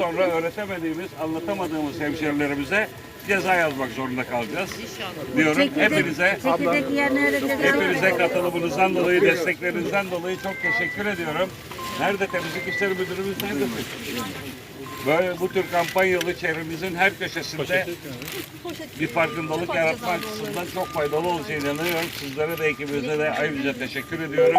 Sonra öğretemediğimiz, anlatamadığımız hemşerilerimize ceza yazmak zorunda kalacağız. Diyorum hepinize. Hepinize katılımınızdan dolayı, desteklerinizden dolayı çok teşekkür ediyorum. Nerede temizlik işleri müdürümüz neredesin? Böyle bu tür kampanyalı çevremizin her köşesinde bir farkındalık yaratma açısından çok faydalı olacağına inanıyorum. Sizlere de ekibinize de ayrıca teşekkür ediyorum.